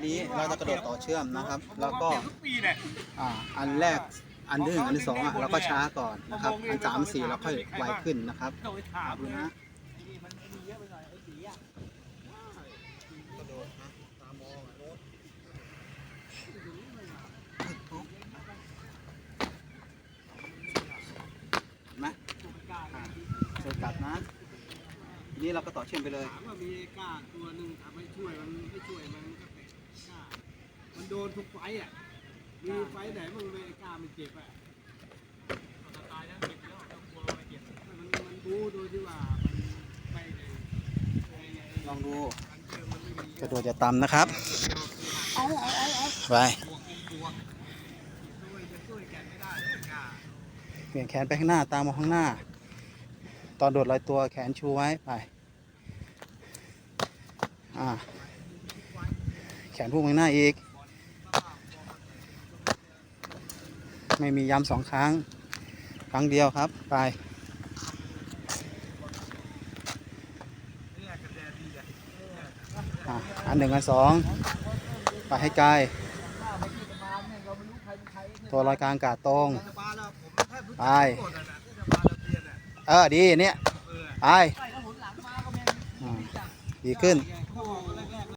ทีนี้เราจะกระโดดต่อเชื่อมนะครับ แล้วก็อ่าอันแรกอันที่หนึ่งอันที่สองอะเราก็ช้าก่อนนะครับ อันสามสี่เราค่อยไวขึ้นนะครับตามดูนะเห็นไหมอ่าเสร็จกลับนะ ทีนี้เราก็ต่อเชื่อมไปเลยถามว่ามีกล้าตัวหนึ่งทำให้ช่วยมันไม่ช่วยมันก็เป็นกล้ามัน โดนทุกไฟต์อะ มีไฟต์ไหนมึงไม่กล้ามันเจ็บอะตายแล้วเจ็บแล้วต้องกลัวมันเจ็บมันมันบู๊โดยที่ว่ามันไม่ได้ไอ้ไอ้ลองดูการเจอมันไม่มีกระโดดจะต่ำนะครับเอาเอาเอาเอาไปบวกบวกช่วยจะช่วยกันไม่ได้เลยกล้าเปลี่ยนแขนไปข้างหน้าตามมาข้างหน้า ตอนโดดลอยตัวแขนชูไว้ไปอ่าแขนพุ่งไปข้างหน้าอีก ไม่มีย้ำสองครั้ง ครั้งเดียวครับ ไปอันหนึ่งอันสองไปให้ไกลตัวลอยกลางกาศตรง ไป เออ ดีเนี่ย ไป ดีขึ้น